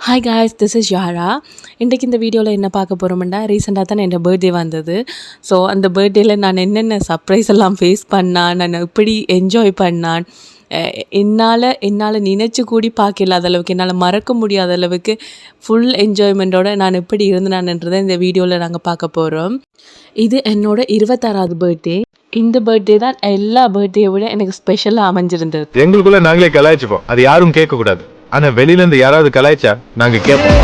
Hi guys this is யாரா இன்றைக்கு இந்த வீடியோவில் என்ன பார்க்க போகிறோம்னா ரீசெண்டாக தான் என் பர்த்டே வந்தது. ஸோ அந்த பர்த்டேயில் நான் என்னென்ன சர்ப்ரைஸ் எல்லாம் ஃபேஸ் பண்ணான் நான் எப்படி என்ஜாய் பண்ணான் என்னால் என்னால் நினச்சி கூடி பார்க்க இல்லாத அளவுக்கு என்னால் மறக்க முடியாத அளவுக்கு ஃபுல் என்ஜாய்மெண்ட்டோட நான் எப்படி இருந்தேனான்றதை இந்த வீடியோவில் நாங்கள் பார்க்க போகிறோம் இது என்னோட இருபத்தாறாவது பர்த்டே இந்த பர்த்டே தான் எல்லா பர்த்டேயை விட எனக்கு ஸ்பெஷலாக அமைஞ்சிருந்தது. எங்களுக்குள்ளே நாங்களே கலாய்ச்சிப்போம். அது யாரும் கேட்கக்கூடாது. ஆனா வெளியில இருந்து யாராவது கலாய்ச்சா? நாங்க கேட்போம்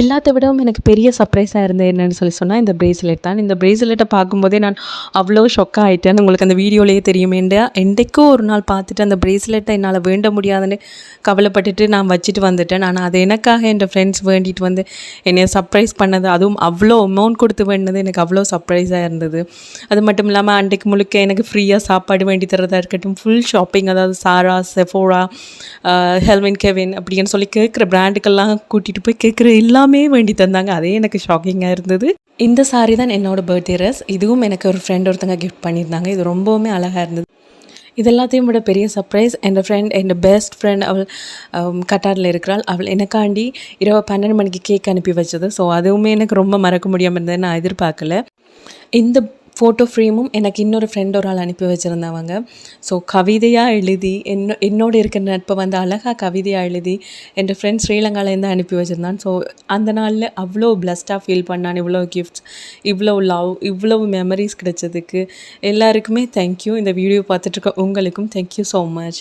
எல்லாத்த விடவும் எனக்கு பெரிய சர்ப்ரைஸாக இருந்தது என்னென்னு சொல்லி சொன்னால் இந்த பிரேஸ்லெட் தான். இந்த பிரேஸ்லெட்டை பார்க்கும்போதே நான் அவ்வளோ ஷொக்காக ஆகிட்டேன் உங்களுக்கு அந்த வீடியோலேயே தெரியுமேண்டா என்றைக்கோ ஒரு நாள் பார்த்துட்டு அந்த பிரேஸ்லெட்டை என்னால் வேண்ட முடியாதுன்னு கவலைப்பட்டுட்டு நான் வச்சுட்டு வந்துட்டேன். ஆனால் அது எனக்காக என் ஃப்ரெண்ட்ஸ் வேண்டிட்டு வந்து என்னை சர்ப்ரைஸ் பண்ணது அதுவும் அவ்வளோ அமௌண்ட் கொடுத்து வேண்டினது எனக்கு அவ்வளோ சர்ப்ரைஸாக இருந்தது. அது மட்டும் இல்லாமல் அன்றைக்கு முழுக்க எனக்கு ஃப்ரீயாக சாப்பாடு வேண்டி தரதாக இருக்கட்டும் ஃபுல் ஷாப்பிங் அதாவது சாரா செஃபோரா ஹெல்வின் கெவின் அப்படின்னு சொல்லி கேட்குற பிராண்டுக்கெல்லாம் கூட்டிகிட்டு போய் கேட்குற எல்லாமே வேண்டி தந்தாங்க. அதே எனக்கு ஷாக்கிங்காக இருந்தது. இந்த சாரி தான் என்னோடய பர்த்டே ட்ரெஸ் இதுவும் எனக்கு ஒரு ஃப்ரெண்ட் ஒருத்தங்க கிஃப்ட் பண்ணியிருந்தாங்க. இது ரொம்பவுமே அழகாக இருந்தது. இது எல்லாத்தையும் விட பெரிய சர்ப்ரைஸ் என் ஃப்ரெண்ட் என் பெஸ்ட் ஃப்ரெண்ட் அவள் கட்டாரில் இருக்கிறாள். அவள் எனக்காண்டி இரவு பன்னெண்டு மணிக்கு கேக் அனுப்பி வச்சது. ஸோ அதுவுமே எனக்கு ரொம்ப மறக்க முடியாமல் இருந்தது. நான் எதிர்பார்க்கல. இந்த ஃபோட்டோ ஃப்ரேமும் எனக்கு இன்னொரு ஃப்ரெண்ட் ஒரு ஆள் அனுப்பி வச்சுருந்தவங்க. ஸோ கவிதையாக எழுதி என்ன என்னோட இருக்கிற நட்பை வந்து அழகாக கவிதையாக எழுதி என் ஃப்ரெண்ட் ஸ்ரீலங்காலேருந்து அனுப்பி வச்சுருந்தான். ஸோ அந்த நாளில் அவ்வளோ பிளஸ்டாக ஃபீல் பண்ணான். இவ்வளோ கிஃப்ட்ஸ் இவ்வளோ லவ் இவ்வளோ மெமரிஸ் கிடைச்சதுக்கு. எல்லாருக்குமே தேங்க்யூ இந்த வீடியோ பார்த்துட்ருக்க உங்களுக்கும் தேங்க்யூ ஸோ மச்